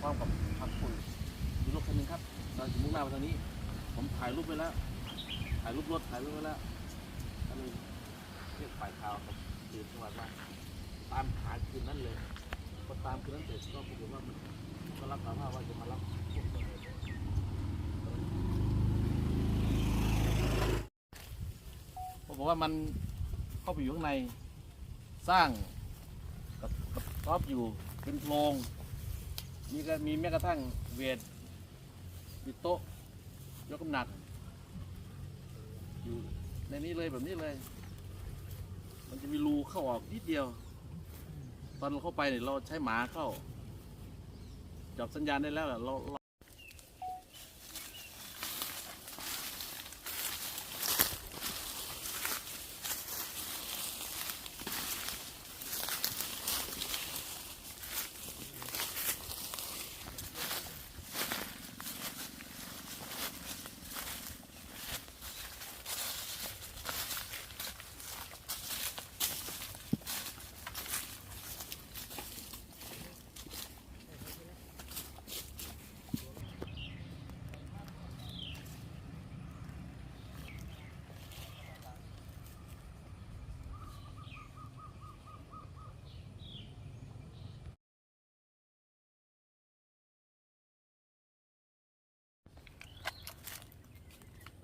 พร้อมกับพักปุ๋ยมีรถคันหนึงครับเราจะมุ่งหน้าไปทางนี้ ผมถ่ายรูปไว้แล้ว ถ่ายรูปรถถ่ายรูปไว้แล้วก็เลยเรียกฝ่ายข่าวครับตื่นจังหวัดมาตามหาคืนนั้นเลยพอตามคืนนั้นเสร็จก็ปรากฏว่ามันก็รับสารภาพว่าจะมารับพวกต้นเหตุเขาบอกว่ามันเข้าไปอยู่ข้างในสร้างกับกับท็อปอยู่เป็นโพรง มีก็มีแม้กระทั่งเวทมีโต๊ะยกน้ำหนัก อยู่ในนี้เลยแบบนี้เลย มันจะมีรูเข้าออกนิดเดียว ตอนเราเข้าไปเนี่ยเราใช้หมาเข้า จับสัญญาณได้แล้วล่ะเรา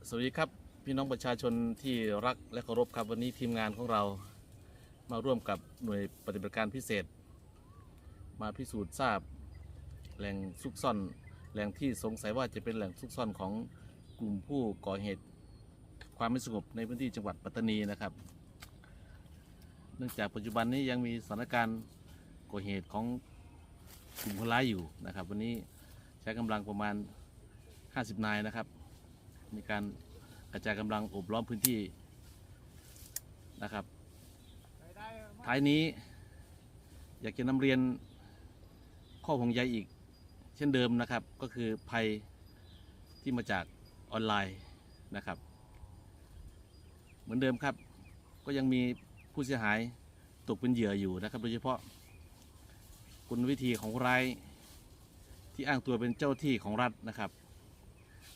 สวัสดีครับพี่น้องประชาชนที่รักและเคารพครับวันนี้ทีมงานของเรามาร่วมกับหน่วยปฏิบัติการพิเศษ มาพิสูจน์ทราบแหล่งซุกซ่อนแหล่งที่สงสัยว่าจะเป็นแหล่งซุกซ่อนของกลุ่มผู้ก่อเหตุความไม่สงบในพื้นที่จังหวัดปัตตานีนะครับ เนื่องจากปัจจุบันนี้ยังมีสถานการณ์ก่อเหตุของกลุ่มคนร้ายอยู่นะครับ วันนี้ใช้กำลังประมาณ 50 นายนะครับ มีการกระจายกำลังอบล้อมพื้นที่นะครับ ท้ายนี้อยากจะนำเรียนข้อห่วงใยอีก เช่นเดิมนะครับ ก็คือภัยที่มาจากออนไลน์นะครับ เหมือนเดิมครับ ก็ยังมีผู้เสียหายตกเป็นเหยื่ออยู่นะครับ โดยเฉพาะกลวิธีของรายที่อ้างตัวเป็นเจ้าที่ของรัฐนะครับ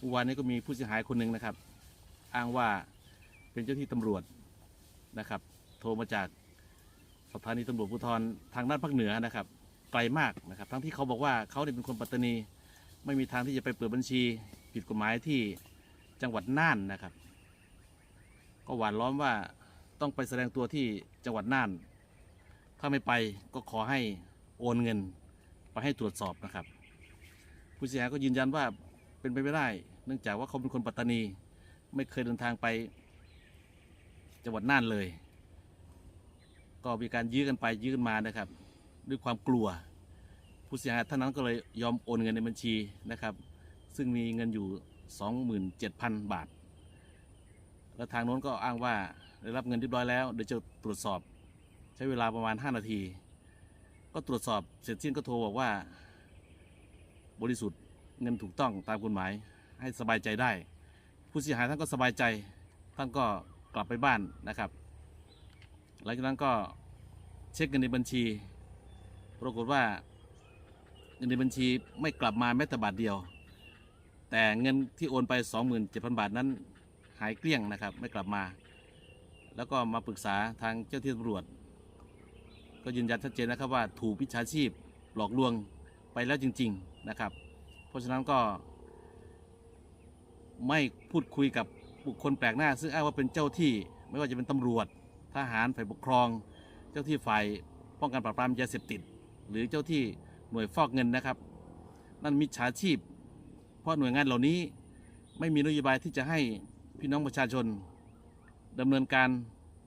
เมื่อวานนี้ก็มีผู้เสียหายคนหนึ่งนะครับ อ้างว่าเป็นเจ้าที่ตำรวจนะครับ โทรมาจากสถานีตำรวจภูธรทางด้านภาคเหนือนะครับไกลมากนะครับ ทั้งที่เขาบอกว่าเขาเนี่ยเป็นคนปัตตานี ไม่มีทางที่จะไปเปิดบัญชีผิดกฎหมายที่จังหวัดน่านนะครับ ก็หวานล้อมว่าต้องไปแสดงตัวที่จังหวัดน่าน ถ้าไม่ไปก็ขอให้โอนเงิน ไปให้ตรวจสอบนะครับ ผู้เสียหายก็ยืนยันว่าเป็นไปไม่ได้ นื่องจากว่าเขาเป็นคนปัตตานี ไม่เคยเดินทางไป จังหวัดน่านเลย ก็มีการยื้อกันไปยื้อกันมานะครับ ด้วยความกลัว ผู้เสียหายท่านนั้นก็เลยยอมโอนเงินในบัญชีนะครับ ซึ่งมีเงินอยู่ 27,000 บาท แล้วทางโน้นก็อ้างว่าได้รับเงินเรียบร้อยแล้วเดี๋ยวจะตรวจสอบ ใช้เวลาประมาณ 5 นาที ก็ตรวจสอบเสร็จสิ้นก็โทรบอกว่า บริสุทธิ์เงินถูกต้องตามกฎหมาย ให้สบายใจได้ ผู้เสียหายท่านก็สบายใจ ท่านก็กลับไปบ้านนะครับ หลังจากนั้นก็เช็คเงินในบัญชี ปรากฏว่าเงินในบัญชีไม่กลับมาแม้แต่บาทเดียว แต่เงินที่โอนไป 27,000 บาทนั้นหายเกลี้ยงนะครับ ไม่กลับมา แล้วก็มาปรึกษาทางเจ้าที่ตำรวจ ก็ยืนยันชัดเจนนะครับว่าถูกพิชาชีพหลอกลวงไปแล้วจริง ๆนะครับ เพราะฉะนั้นก็ ไม่พูดคุยกับบุคคลแปลกหน้า ซึ่งอ้างว่าเป็นเจ้าที่ ไม่ว่าจะเป็นตำรวจ ทหารฝ่ายปกครอง เจ้าที่ฝ่ายป้องกันปราบปรามยาเสพติด หรือเจ้าที่หน่วยฟอกเงินนะครับ นั่นมิจฉาชีพ เพราะหน่วยงานเหล่านี้ไม่มีนโยบายที่จะให้พี่น้องประชาชนดำเนินการ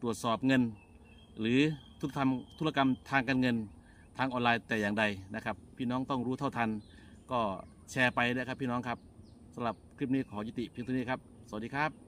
ตรวจสอบเงิน หรือธุรกรรมธุรกรรมทางการเงินทางออนไลน์แต่อย่างใดนะครับ พี่น้องต้องรู้เท่าทัน ก็แชร์ไปนะครับพี่น้องครับ สำหรับคลิปนี้ขอยุติเพียงเท่านี้ครับ สวัสดีครับ